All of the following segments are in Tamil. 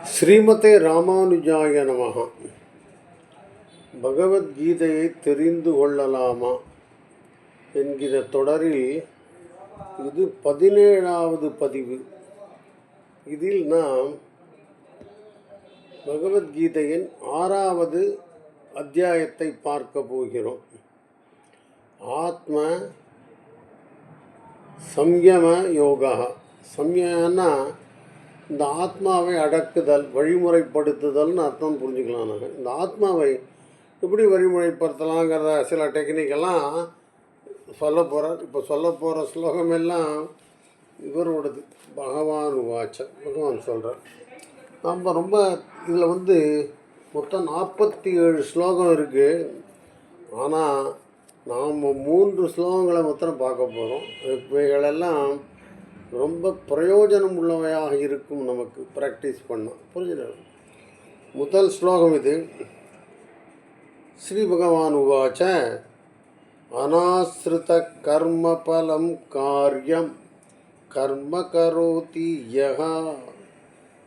ஸ்ரீமதே ராமானுஜாய நமகா. பகவத்கீதையை தெரிந்து கொள்ளலாமா என்கிற தொடரில் இது பதினேழாவது பதிவு. இதில் நாம் பகவத்கீதையின் ஆறாவது அத்தியாயத்தை பார்க்க போகிறோம். ஆத்ம சம்யம யோகா. சம்யம்னா இந்த ஆத்மாவை அடக்குதல் வழிமுறைப்படுத்துதல்னு அர்த்தம் புரிஞ்சுக்கலாம் நாங்கள் இந்த ஆத்மாவை எப்படி வழிமுறைப்படுத்தலாங்கிறத சில டெக்னிக்கெல்லாம் சொல்ல போகிறார் இப்போ சொல்ல போகிற ஸ்லோகம் எல்லாம் இவரோடது. பகவான் வாச்ச பகவான் சொல்கிறார் நம்ம ரொம்ப இதில் வந்து மொத்தம் நாற்பத்தி ஏழு ஸ்லோகம் இருக்குது ஆனால் நாம் மூன்று ஸ்லோகங்களை மொத்தம் பார்க்க போகிறோம் இவைகளெல்லாம் ரொம்ப பிரயோஜனம் உள்ளவையாக இருக்கும் நமக்கு ப்ராக்டிஸ் பண்ணோம் புரிஞ்சுது முதல் ஸ்லோகம் இது ஸ்ரீ பகவான் உவாச்ச அனாசிரித கர்மபலம் காரியம் கர்ம கரோதி யஹா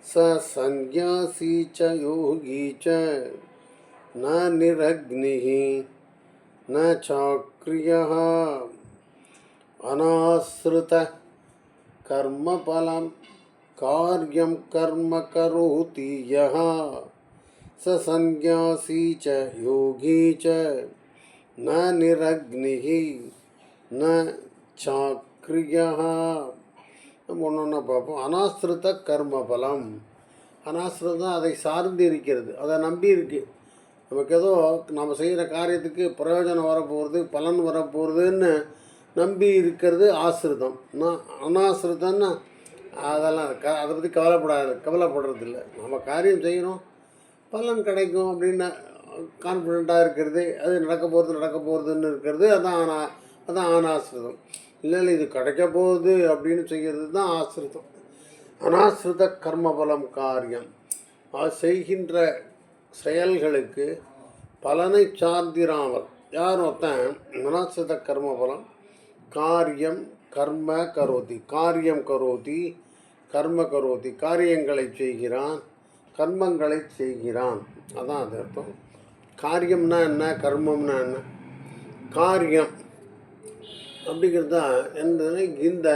ச சந்நியாசி ச யோகி ச ந நிரக்னிः न चाक्रियः अनाश्रित कर्मफलं कार्यं कर्म करोति यः स सन्न्यासी च योगी च न निरग्निः न चाक्रियः நம்ம ஒன்று ஒன்றா பார்ப்போம் அனாசிரித கர்மபலம் அனாசிரிதம் அதை சார்ந்து இருக்கிறது அதை நம்பி இருக்கு நமக்கு ஏதோ நம்ம செய்கிற காரியத்துக்கு பிரயோஜனம் வரப்போகிறது பலன் வரப்போகிறதுன்னு நம்பி இருக்கிறது ஆசிரிதம். நான் அனாசிரிதம்னா அதெல்லாம் க அதை பற்றி கவலைப்படாது கவலைப்படுறது இல்லை நம்ம காரியம் செய்கிறோம் பலன் கிடைக்கும் அப்படின்னு கான்ஃபிடெண்ட்டாக இருக்கிறது. அது நடக்க போகிறது நடக்க போகிறதுன்னு இருக்கிறது. அதான் ஆனா அதான் ஆனாசிரிதம். இல்லை இல்லை இது கிடைக்க போகுது அப்படின்னு செய்கிறது தான் ஆசிரிதம். அனாசிரித கர்மபலம் காரியம். அது செய்கின்ற செயல்களுக்கு பலனை சார்ந்திராமல் யார் ஒருத்தன் அனாசிரித கர்மபலம் காரியம் கர்ம கரோதி. காரியம் கரோதி கர்ம கரோதி. காரியங்களை செய்கிறான் கர்மங்களை செய்கிறான். அதான் அது அர்த்தம். காரியம்னா என்ன கர்மம்னா என்ன? காரியம் அப்படிங்கிறது தான் என்னதுன்னா இந்த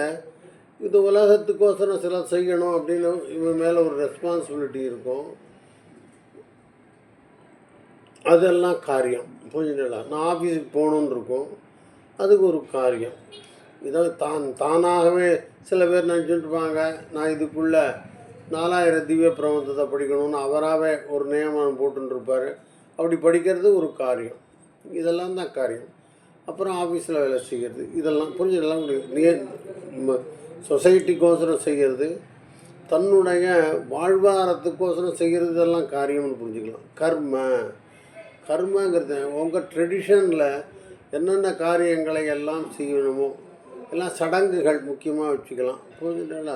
இது உலகத்துக்கோசரம் சில செய்யணும் அப்படின்னு இவன் மேலே ஒரு ரெஸ்பான்சிபிலிட்டி இருக்கும். அதெல்லாம் காரியம். புரிஞ்சுங்களா நான் ஆஃபீஸுக்கு போகணுன்னு இருக்கும். அதுக்கு ஒரு காரியம். இதை தான் தானாகவே சில பேர் நினச்சிட்டுருப்பாங்க நான் இதுக்குள்ளே நாலாயிரம் திவ்ய பிரபந்தத்தை படிக்கணும்னு அவராகவே ஒரு நியமனம் போட்டுருப்பார். அப்படி படிக்கிறது ஒரு காரியம். இதெல்லாம் தான் காரியம். அப்புறம் ஆஃபீஸில் வேலை செய்கிறது இதெல்லாம் புரிஞ்சதெல்லாம் நிய சொசைட்டிக்கோசரம் செய்கிறது தன்னுடைய வாழ்வாரத்துக்கோசரம் செய்கிறது இதெல்லாம் காரியம்னு புரிஞ்சுக்கலாம். கர்ம. கர்மங்கிறது உங்கள் ட்ரெடிஷனில் என்னென்ன காரியங்களை எல்லாம் செய்யணுமோ எல்லாம் சடங்குகள் முக்கியமாக வச்சுக்கலாம். புரிஞ்சுட்டா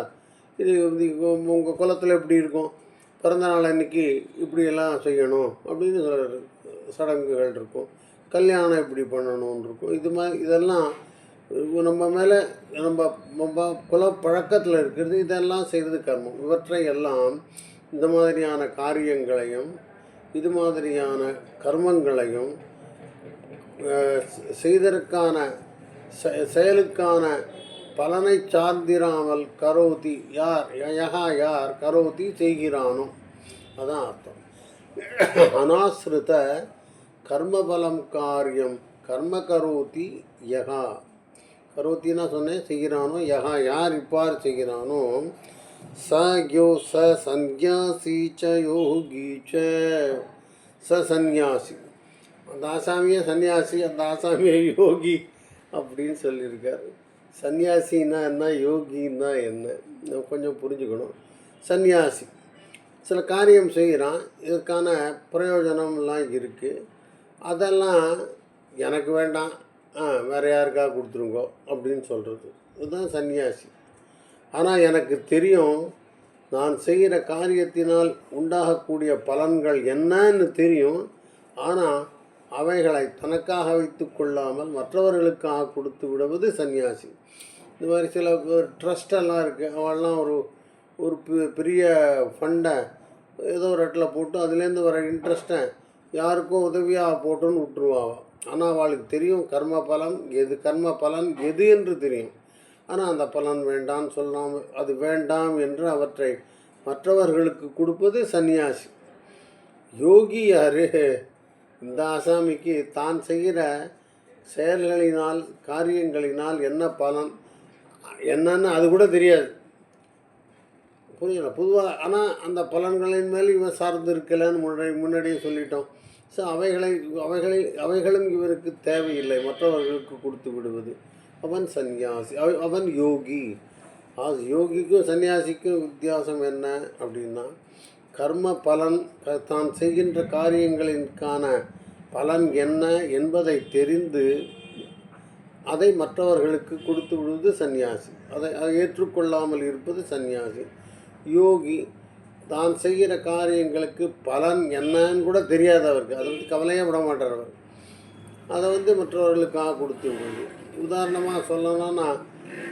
இது உங்கள் குலத்தில் எப்படி இருக்கும்? பிறந்தநாள் அன்னைக்கு இப்படியெல்லாம் செய்யணும் அப்படின்னு சடங்குகள் இருக்கும். கல்யாணம் எப்படி பண்ணணும்னு இருக்கும். இது மாதிரி இதெல்லாம் நம்ம மேலே நம்ம நம்ம குல பழக்கத்தில் இருக்கிறது இதெல்லாம் செய்கிறது கர்மம். இவற்றை எல்லாம் இந்த மாதிரியான காரியங்களையும் இது மாதிரியான கர்மங்களையும் செய்தற்கான செயலுக்கான பலனை சார்ந்திராமல் கரோதி யார் யகா யார் கரோதி செய்கிறானோ? அதான் அர்த்தம். அனாசிரித கர்மபலம் காரியம் கர்ம கரோதி யகா கரோத்தின்னா சொன்னேன் செய்கிறானோ? யகா யார் இப்பார் செய்கிறானோ? ச யோ ச சந்நியாசி ச யோகி ச. ச சந்நியாசி. அந்த ஆசாமியே சன்னியாசி அந்த ஆசாமியே யோகி அப்படின்னு சொல்லியிருக்காரு. சன்னியாசின்னா என்ன யோகின்னா என்ன? நம்ம கொஞ்சம் புரிஞ்சுக்கணும். சன்னியாசி. சில காரியம் செய்கிறான் இதுக்கான பிரயோஜனம்லாம் இருக்குது அதெல்லாம் எனக்கு வேண்டாம். ஆ வேறு யாருக்கா கொடுத்துருங்கோ அப்படின்னு சொல்கிறது இதுதான் சன்னியாசி. ஆனால் எனக்கு தெரியும் நான் செய்கிற காரியத்தினால் உண்டாகக்கூடிய பலன்கள் என்னன்னு தெரியும். ஆனால் அவைகளை தனக்காக வைத்து கொள்ளாமல் மற்றவர்களுக்காக கொடுத்து விடுவது சன்னியாசி இந்த மாதிரி சில ட்ரஸ்டெல்லாம் இருக்குது அவெல்லாம் ஒரு ஒரு பெ- பெரிய ஃபண்டை ஏதோ ஒரு இடத்துல போட்டு அதுலேருந்து வர இன்ட்ரெஸ்ட்டை யாருக்கும் உதவியாக போட்டுன்னு விட்டுருவாங்க ஆனால் அவளுக்கு தெரியும் கர்ம பலன் எது கர்ம பலன் எது என்று தெரியும். ஆனால் அந்த பலன் வேண்டாம் சொல்லாம அது வேண்டாம் என்று அவற்றை மற்றவர்களுக்கு கொடுப்பது சந்நியாசி. யோகி யாரு? இந்த ஆசாமிக்கு தான் செய்கிற செயல்களினால் காரியங்களினால் என்ன பலன்? என்னன்னு அது கூட தெரியாது. புரியல பொதுவாக ஆனால் அந்த பலன்களின் மேல் இவன் சார்ந்து இருக்கலைன்னு முன்னாடி முன்னாடியே சொல்லிட்டோம். ஸோ அவைகளை அவைகளை அவைகளும் இவருக்கு தேவையில்லை. மற்றவர்களுக்கு கொடுத்து விடுவது. அவன் சன்னியாசி அவன் யோகி. அது யோகிக்கும் சன்னியாசிக்கும் வித்தியாசம் என்ன அப்படின்னா கர்ம பலன் க- தான் செய்கின்ற காரியங்களிற்கான பலன் என்ன என்பதை தெரிந்து அதை மற்றவர்களுக்கு கொடுத்து விடுவது சந்நியாசி. அதை அதை ஏற்றுக்கொள்ளாமல் இருப்பது சந்நியாசி. யோகி தான் செய்கிற காரியங்களுக்கு பலன் என்னன்னு கூட தெரியாது அவருக்கு. அதை வந்து கவலையே விட மாட்டார் அவர். அதை வந்து மற்றவர்களுக்காக கொடுத்து விடுவது. உதாரணமாக சொல்லணும்னா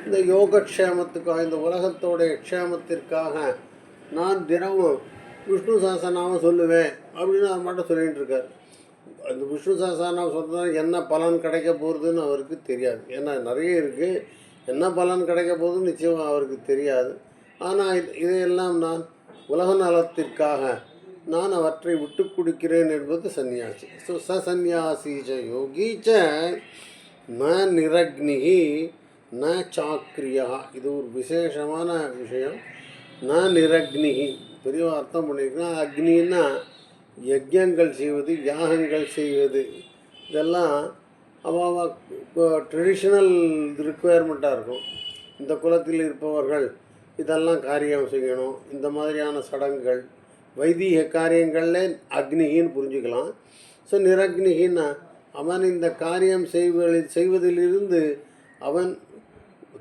இந்த யோகக்ஷேமத்துக்காக இந்த உலகத்தோடைய க்ஷேமத்திற்காக நான் தினமும் விஷ்ணு சாஸ்திரநாமம் சொல்லுவேன் அப்படின்னு அவர் மட்டும் சொல்லிகிட்டு இருக்கார் அந்த விஷ்ணு சாஸ்திரநாமம் சொல்கிறதுனால என்ன பலன் கிடைக்க போகிறதுன்னு அவருக்கு தெரியாது. ஏன்னா நிறைய இருக்குது என்ன பலன் கிடைக்க போகுதுன்னு நிச்சயம் அவருக்கு தெரியாது. ஆனால் இது இதையெல்லாம் நான் உலக நலத்திற்காக நான் அவற்றை விட்டு கொடுக்கிறேன் என்பது சந்நியாசி. ஸோ ச சந்நியாசி ச ந நிரக்னிகி ந சாக்கிரியா இது ஒரு விசேஷமான விஷயம். ந நிரக்னிகி பெரிய அர்த்தம் பண்ணியிருக்கேன் அக்னின்னா யஜ்யங்கள் செய்வது யாகங்கள் செய்வது. இதெல்லாம் அவ ட்ரெடிஷ்னல் ரிக்குவயர்மெண்ட்டாக இருக்கும். இந்த குலத்தில் இருப்பவர்கள் இதெல்லாம் காரியம் செய்யணும். இந்த மாதிரியான சடங்குகள் வைதீக காரியங்களில் அக்னிகின்னு புரிஞ்சுக்கலாம். ஸோ நிரக்னிகின்னா அவன் இந்த காரியம் செய்வதில் செய்வதிலிருந்து அவன்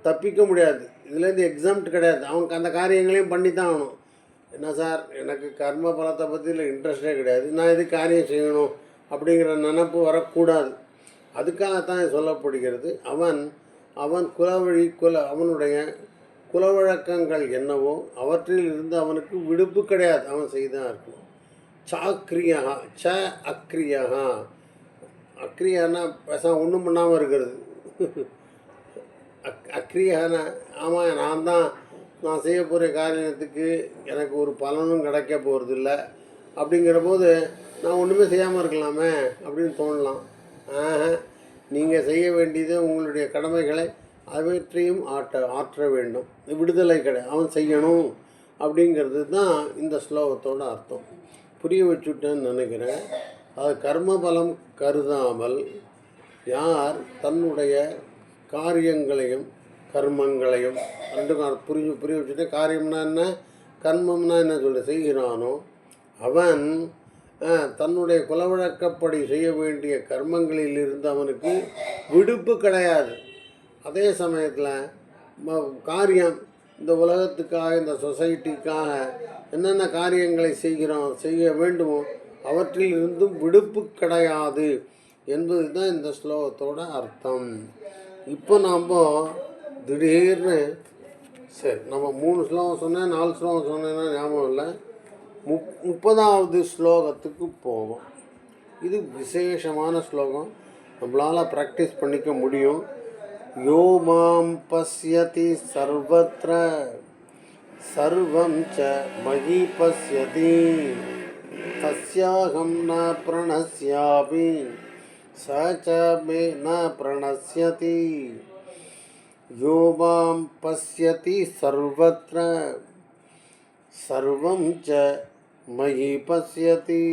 தப்பிக்க முடியாது. இதுலேருந்து எக்ஸாம்ட் கிடையாது. அவனுக்கு அந்த காரியங்களையும் பண்ணி தான் ஆகணும். என்ன சார் எனக்கு கர்ம பலத்தை பற்றியில் இன்ட்ரெஸ்டே கிடையாது. நான் இது காரியம் செய்யணும் அப்படிங்கிற நினப்பு வரக்கூடாது. அதுக்காகத்தான் சொல்லப்படுகிறது. அவன் அவன் குலவழி குல அவனுடைய குலவழக்கங்கள் என்னவோ அவற்றில் இருந்து அவனுக்கு விடுப்பு கிடையாது. அவன் செய்தான் இருக்கணும் சாக்ரியா ச அக்ரியா அக்ரியானா பேசாம ஒன்றும் பண்ணாமல் இருக்கிறது. அக் அக்ரியானா ஆமாம் நான் தான் நான் செய்ய போகிற காரியத்துக்கு எனக்கு ஒரு பலனும் கிடைக்க போகிறதில்ல. அப்படிங்கிற போது நான் ஒன்றுமே செய்யாமல் இருக்கலாமே அப்படின்னு தோணலாம். நீங்கள் செய்ய வேண்டியது உங்களுடைய கடமைகளை அவற்றையும் ஆற்ற ஆற்ற வேண்டும். விடுதலை கிடை அவன் செய்யணும் அப்படிங்கிறது தான் இந்த ஸ்லோகத்தோட அர்த்தம். புரிய வச்சுட்டேன்னு நினைக்கிறேன். அது கர்ம பலம் கருதாமல் யார் தன்னுடைய காரியங்களையும் கர்மங்களையும் ரெண்டுக்கும் அர்த்தம் புரிஞ்சு புரிய வச்சுட்டு காரியம்னா என்ன? கர்மம்னா என்ன சொல்லி செய்கிறானோ அவன் தன்னுடைய குலவழக்கப்படி செய்ய வேண்டிய கர்மங்களில் இருந்து அவனுக்கு விடுப்பு கிடையாது. அதே சமயத்தில் காரியம் இந்த உலகத்துக்காக இந்த சொசைட்டிக்காக என்னென்ன காரியங்களை செய்கிறோம் செய்ய வேண்டுமோ அவற்றில் இருந்தும் விடுப்பு கிடையாது என்பது தான் இந்த ஸ்லோகத்தோட அர்த்தம். இப்போ நாம் திடீர்னு சரி நம்ம மூணு ஸ்லோகம் சொன்னேன் நாலு ஸ்லோகம் சொன்னேன்னா ஞாபகம் இல்லை. முப் முப்பதாவது ஸ்லோகத்துக்கு போவோம். இது விசேஷமான ஸ்லோகம். நம்மளால் ப்ராக்டிஸ் பண்ணிக்க முடியும். யோ மாம் பசியதி சர்வத்திர சர்வம் ச மகி பசியதி. தஸ்யாகம் ந பிரணஸ்யாமி ச ச மே ந பிரணஸ்யதி. யோ மாம் பசியதி சர்வத்திர सर्वं च मयि पश्यति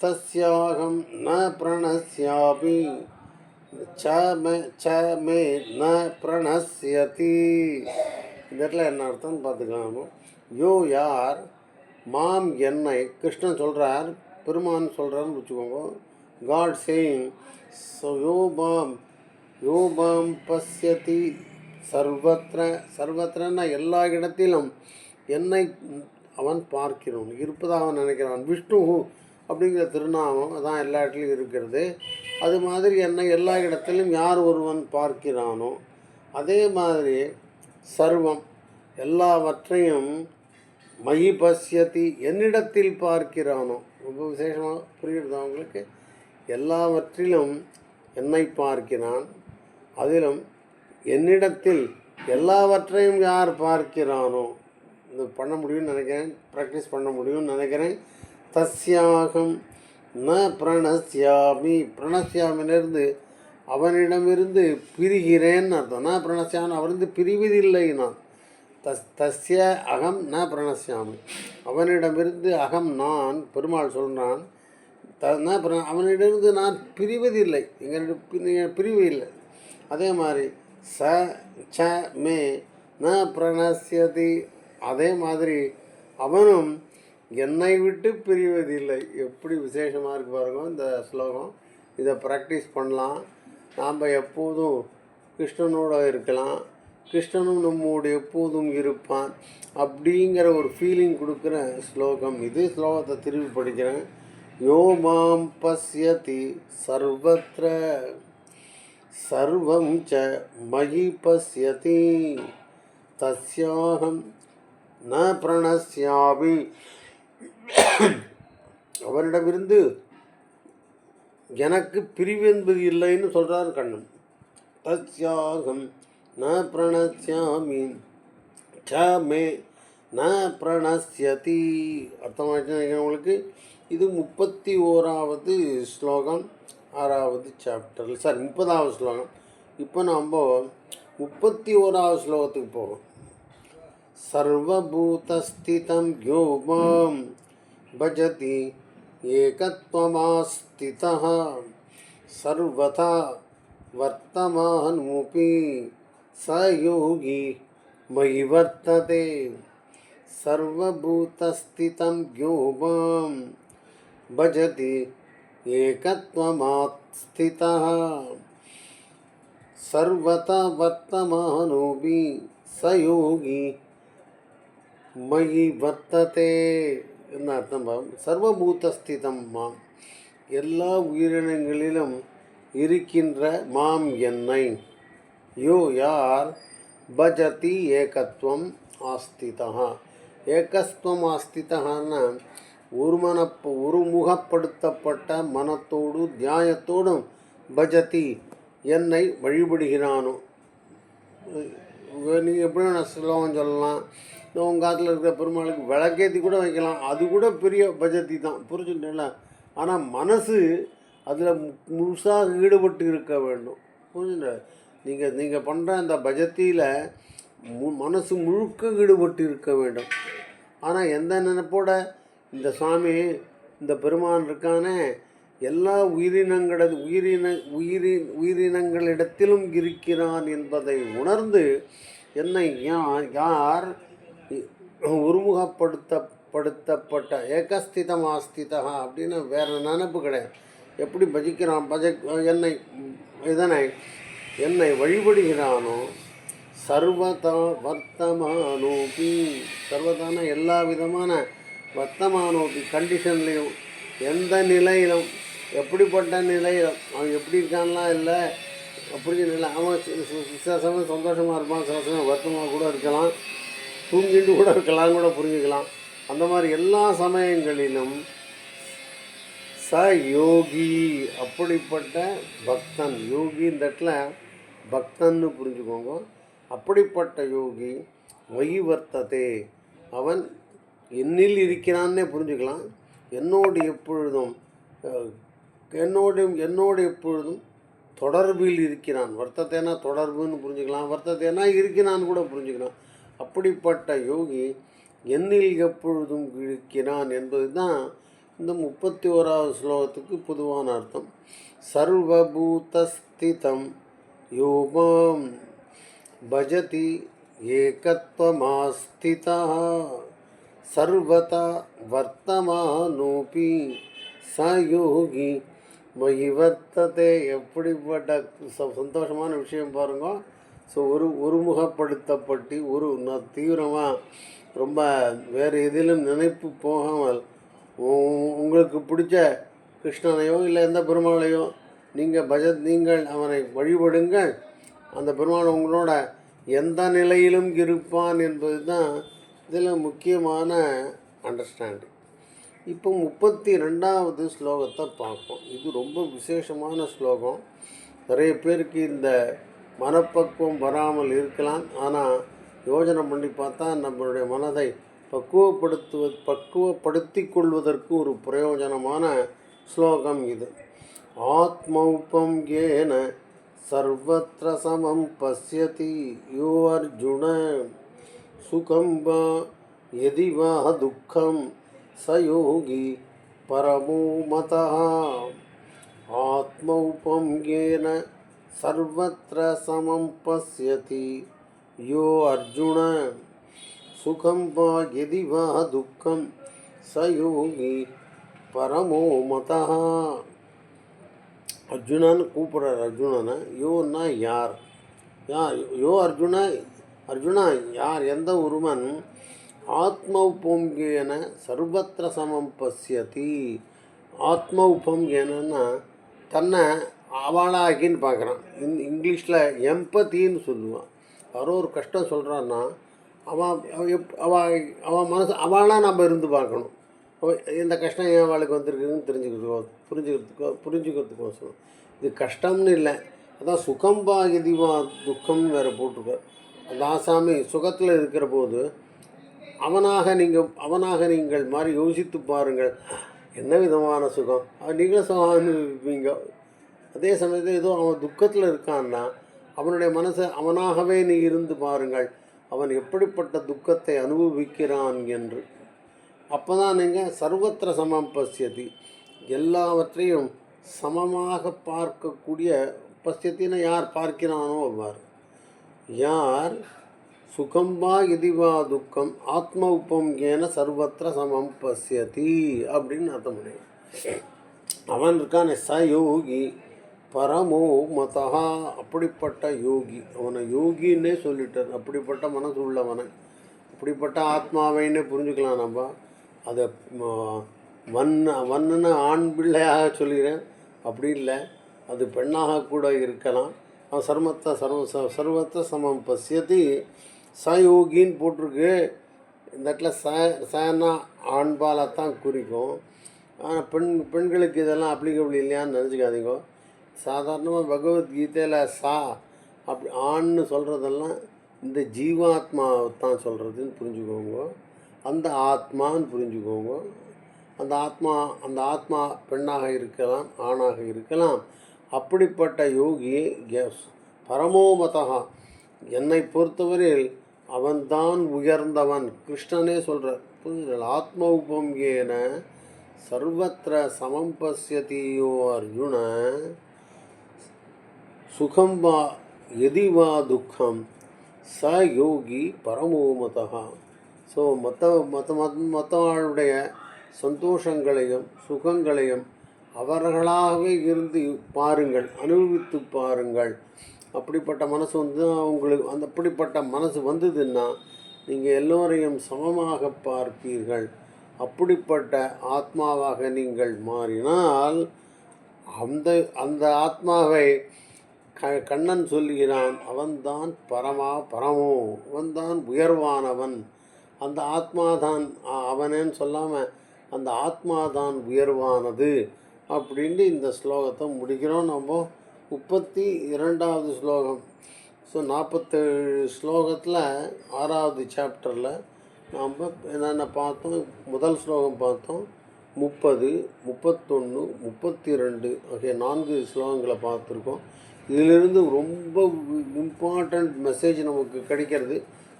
तस्याहं न प्रणश्यामि च मे च मे न प्रणश्यति இந்த இடத்துல என்ன அர்த்தம்னு பார்த்துக்கலாம் யோ யார் மாம் என்னை கிருஷ்ணன் சொல்கிறார் பெருமான் சொல்கிறான்னு வச்சுக்கோங்க காட் சேயிங் ஸோ யோ மாம் யோ மாம் பசியதி சர்வத்திர சர்வத்திரன்னா எல்லா இடத்திலும் என்னை அவன் பார்க்கிறான் இருப்பதாக அவன் நினைக்கிறான். விஷ்ணு அப்படிங்கிற திருநாமம் அதான் எல்லா இடத்துலையும் இருக்கிறது. அது மாதிரி என்னை எல்லா இடத்திலும் யார் ஒருவன் பார்க்கிறானோ அதே மாதிரி சர்வம் எல்லாவற்றையும் மயி பசியத்தி என்னிடத்தில் பார்க்கிறானோ. ரொம்ப விசேஷமாக புரியுறது அவங்களுக்கு எல்லாவற்றிலும் என்னை பார்க்கிறான். அதிலும் என்னிடத்தில் எல்லாவற்றையும் யார் பார்க்கிறானோ? இது பண்ண முடியும்னு நினைக்கிறேன். ப்ராக்டிஸ் பண்ண முடியும்னு நினைக்கிறேன். தஸ்யாகம் ந பிரணஸ்யாமி. பிரணஸ்யாமிலிருந்து அவனிடமிருந்து பிரிகிறேன்னு அர்த்தம். நான் பிரணசியாமி அவருந்து பிரிவதில்லை நான் தஸ் தஸ்ய அகம் ந பிரணசியாமி அவனிடமிருந்து அகம் நான் பெருமாள் சொல்கிறான் த ந பிர அவனிடமிருந்து நான் பிரிவதில்லை. எங்களிடம் பிரிவு இல்லை. அதே மாதிரி ச ச மே ந பிரணசியதி அதே மாதிரி அவனும் என்னை விட்டு பிரிவதில்லை. எப்படி விசேஷமாக இருக்கு பாருங்க இந்த ஸ்லோகம். இதை ப்ராக்டிஸ் பண்ணலாம். நாம் எப்போதும் கிருஷ்ணனோட இருக்கலாம். கிருஷ்ணனும் நம்மோடு எப்போதும் இருப்பான் அப்படிங்கிற ஒரு ஃபீலிங் கொடுக்குற ஸ்லோகம். இது ஸ்லோகத்தை திரும்பி படிக்கிறேன். யோ மாம் பசியதி சர்வத்திர சர்வம் ச மயி பசியதி தஸ்யாகம் ந பிரணஸ்யாமி. அவரிடமிருந்து எனக்கு பிரிவு என்பது இல்லைன்னு சொல்கிறார் கண்ணன். தஸ்யாகம் ந பிரணசியாமி ச மே ந பிரணசியதி அர்த்தமாக உங்களுக்கு. இது முப்பத்தி ஓராவது ஸ்லோகம். ஆறாவது சாப்டர் சாரி முப்பதாவது ஸ்லோகம் இப்போ நம்ம முப்பத்தி ஓராவது ஸ்லோகத்துக்கு போவோம் सर्वभूतस्थितं यो मां भजति एकत्वमास्थितः सर्वथा वर्तमानोऽपि स योगी मयि वर्तते सर्वभूतस्थितं यो मां भजति ಏಕತ್ವಮಾತ್ಸ್ಥಿತಃ ಸರ್ವತಾ ವರ್ತಮಾನೋಪಿ ಸಯೋಗಿ ಮಯಿ ವರ್ತತೆ എന്ന അർത്ഥം സർവഭൂതസ്ഥിതം മാം എല്ലാ ഉയിരിനങ്ങളിലും இருக்கின்ற மாம் என்னை யோ யார் பஜதி ஏகத்துவம் ஆஸ்திதா ஏகஸ்துவம் ஆஸ்திதான்னா ஒரு ஒருமுகப்படுத்தப்பட்ட மனத்தோடு தியாயத்தோடும் பஜதி என்னை வழிபடுகிறானோ. நீங்கள் எப்படி நான் சுலபம் சொல்லலாம்? இந்த உங்கள் காட்டில் இருக்கிற பெருமாளுக்கு விளக்கேற்றி கூட வைக்கலாம். அது கூட பெரிய பஜத்தி தான். புரிஞ்சுட்டேன்ல ஆனால் மனசு அதில் முழுசாக ஈடுபட்டு இருக்க வேண்டும். புரிஞ்சுட்ட நீங்கள் நீங்கள் பண்ணுற அந்த பஜத்தியில் மு மனசு முழுக்க ஈடுபட்டு இருக்க வேண்டும். ஆனால் எந்த நினைப்போட? இந்த சுவாமி இந்த பெருமான் இருக்கானே எல்லா உயிரினங்களது உயிரின உயிரி உயிரினங்களிடத்திலும் இருக்கிறான் என்பதை உணர்ந்து என்னை யார் யார் உருமுகப்படுத்தப்படுத்தப்பட்ட ஏகஸ்திதம் ஆஸ்திதா அப்படின்னு வேறு நினப்பு கிடையாது. எப்படி பஜிக்கிறான் பஜ என்னை இதனை என்னை வழிபடுகிறானோ சர்வதா வர்த்தமானோபி சர்வதான எல்லா விதமான வர்த்தமானோக்கு கண்டிஷன்லேயும் எந்த நிலையிலும் எப்படிப்பட்ட நிலையிலும் அவன் எப்படி இருக்கான்லாம் இல்லை அப்படி இல்லை அவன் சில சமயம் சந்தோஷமாக இருப்பான் சில சமயம் வருத்தமாக கூட இருக்கலாம் தூங்கிட்டு கூட இருக்கலாம் கூட புரிஞ்சுக்கலாம். அந்த மாதிரி எல்லா சமயங்களிலும் ச யோகி அப்படிப்பட்ட பக்தன் யோகி இந்த இடத்துல பக்தன்னு புரிஞ்சுக்கோங்க. அப்படிப்பட்ட யோகி வர்த்ததே அவன் என்னில் இருக்கிறான்னே புரிஞ்சுக்கலாம். என்னோடு எப்பொழுதும் என்னோடும் என்னோடு எப்பொழுதும் தொடர்பில் இருக்கிறான். வர்த்தத்தைனா தொடர்புன்னு புரிஞ்சுக்கலாம். வர்த்தத்தைனா இருக்கிறான்னு கூட புரிஞ்சுக்கலாம். அப்படிப்பட்ட யோகி என்னில் எப்பொழுதும் இருக்கிறான் என்பது தான் இந்த முப்பத்தி ஓராவது ஸ்லோகத்துக்கு பொதுவான அர்த்தம். சர்வபூதஸ்திதம் யோமாம் பஜதி ஏகத்வமாஸ்திதா. சர்வதா வர்த்தமானோபி சயோகி யோகி மயி வர்த்ததே எப்படிப்பட்ட சந்தோஷமான விஷயம் பாருங்க. ஸோ ஒரு ஒருமுகப்படுத்தப்பட்டு ஒரு தீவிரமாக ரொம்ப வேறு எதிலும் நினைப்பு போகாமல் உ- உங்களுக்கு பிடிச்ச கிருஷ்ணனையோ இல்லை எந்த பெருமாளையோ நீங்கள் பஜத் நீங்கள் அவனை வழிபடுங்கள். அந்த பெருமாள் உங்களோட எந்த நிலையிலும் இருப்பான் என்பது தான் இதில் முக்கியமான அண்டர்ஸ்டாண்டிங் இப்போ முப்பத்தி ரெண்டாவது ஸ்லோகத்தை பார்ப்போம். இது ரொம்ப விசேஷமான ஸ்லோகம். நிறைய பேருக்கு இந்த மனப்பக்குவம் வராமல் இருக்கலாம். ஆனால் யோஜனை பண்ணி பார்த்தா நம்மளுடைய மனதை பக்குவப்படுத்துவ பக்குவப்படுத்தி கொள்வதற்கு ஒரு பிரயோஜனமான ஸ்லோகம் இது. ஆத்மௌபம் ஏன சர்வத்திர சமம் பசியதி யோ அர்ஜுன सुखं व यदि वह दुखम स योगी परमो मत आत्मौपङ्गेन सर्वत्र समं पश्यति। यो अर्जुन सुखम व यदि वह दुखम स योगी परमो मत। अर्जुन ಕೂಪರ अर्जुन यो ನ यार। यो अर्जुन அர்ஜுனா யார் எந்த ஒருவன் ஆத்மௌபங்கேன சர்வத்திர சமம் பசியதி. ஆத்மௌபங்கேனா தன்னை அவளாகின்னு பார்க்குறான். இந் இங்கிலீஷில் எம்பத்தின்னு சொல்லுவான் யாரோ ஒரு கஷ்டம் சொல்கிறான்னா அவன் அவ எப் அவ அவன் மனசு அவளாக நம்ம இருந்து பார்க்கணும். அவ இந்த கஷ்டம் ஏன் அவளுக்கு வந்திருக்குன்னு தெரிஞ்சுக்கிறதுக்கோ புரிஞ்சுக்கிறதுக்கோ புரிஞ்சுக்கிறதுக்கோசரம் இது கஷ்டம்னு இல்லை. அதான் சுகம் எதிவா துக்கம்னு வேறு போட்டிருக்கார். அந்த ஆசாமி சுகத்தில் இருக்கிற போது அவனாக நீங்கள் அவனாக நீங்கள் மாதிரி யோசித்து பாருங்கள். என்ன விதமான சுகம்? அது நீங்களும் சுகம் அனுபவிப்பீங்க அதே சமயத்தில் ஏதோ அவன் துக்கத்தில் இருக்கான்னா அவனுடைய மனசை அவனாகவே நீ இருந்து பாருங்கள். அவன் எப்படிப்பட்ட துக்கத்தை அனுபவிக்கிறான் என்று. அப்போ தான் நீங்கள் சர்வத்திர சமம் பசியதி. எல்லாவற்றையும் சமமாக பார்க்கக்கூடிய பசியத்தின யார் பார்க்கிறானோ அவ்வாறு. யார்? சுகம் வா வா துக்கம் ஆத்ம உப்பம் ஏன சர்வத்திர சமம் பசியதி அப்படின்னு அர்த்தம் முடியும் அவன் இருக்கானே ச யோகி. பரமோ மதா அப்படிப்பட்ட யோகி. அவனை யோகின்னே சொல்லிட்டார். அப்படிப்பட்ட மனசு உள்ளவனை அப்படிப்பட்ட ஆத்மாவைன்னே புரிஞ்சுக்கலாம் நம்ம. அதை வன் வண்ணன ஆண் பிள்ளையாக சொல்கிறேன் அப்படி இல்லை. அது பெண்ணாக கூட இருக்கலாம். சர்மத்தை சர்வ ச- சர்வத்தை சமம். பசியதி சயோகின்னு போட்டிருக்கு. இந்த இடத்துல ச சனா ஆண்பாலை தான் குறிக்கும். ஆனால் பெண் பெண்களுக்கு இதெல்லாம் அப்ளிகபிள் இல்லையான்னு நினச்சிக்காதீங்க. சாதாரணமாக பகவத்கீதையில் சா அப்படி ஆண்னு சொல்கிறதெல்லாம் இந்த ஜீவாத்மாவை தான் சொல்கிறதுன்னு புரிஞ்சுக்கோங்க. அந்த ஆத்மான்னு புரிஞ்சுக்கோங்க. அந்த ஆத்மா அந்த ஆத்மா பெண்ணாக இருக்கலாம் ஆணாக இருக்கலாம். அப்படிப்பட்ட யோகி பரமோமதகா என்னை பொறுத்தவரையில் அவன்தான் உயர்ந்தவன். கிருஷ்ணனே சொல்கிறார் புரிஞ்சுதல் ஆத்ம உபங்கேன சர்வத்திர சமம் பசியதியோ அர்ஜுன. சுகம் வா எதி வா துக்கம். ச யோகி பரமோமதகா ஸோ மற்ற மற்ற மத் மற்றவர்களுடைய சந்தோஷங்களையும் சுகங்களையும் அவர்களாகவே இருந்து பாருங்கள் அனுபவித்து பாருங்கள். அப்படிப்பட்ட மனசு வந்து அவங்களுக்கு அந்த அப்படிப்பட்ட மனசு வந்ததுன்னா நீங்கள் எல்லோரையும் சமமாக பார்ப்பீர்கள். அப்படிப்பட்ட ஆத்மாவாக நீங்கள் மாறினால் அந்த அந்த ஆத்மாவை க கண்ணன் சொல்கிறான் அவன்தான் பரமா பரமோ அவன்தான் உயர்வானவன். அந்த ஆத்மாதான் அவனேன்னு சொல்லாமல் அந்த ஆத்மாதான் உயர்வானது. அப்படின்ட்டு இந்த ஸ்லோகத்தை முடிக்கிறோம். நம்ம முப்பத்தி இரண்டாவது ஸ்லோகம். ஸோ நாற்பத்தேழு ஸ்லோகத்தில் ஆறாவது சாப்டரில் நாம் என்னென்ன பார்த்தோம்? முதல் ஸ்லோகம் பார்த்தோம். முப்பது முப்பத்தொன்று முப்பத்தி ரெண்டு ஆகிய நான்கு ஸ்லோகங்களை பார்த்துருக்கோம். இதிலிருந்து ரொம்ப இம்பார்ட்டண்ட் மெசேஜ் நமக்கு கிடைக்கிறது.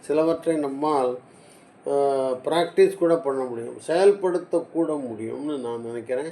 சிலவற்றை நம்மால் ப்ராக்டிஸ் கூட பண்ண முடியும். செயல்படுத்தக்கூட முடியும்னு நான் நினைக்கிறேன்.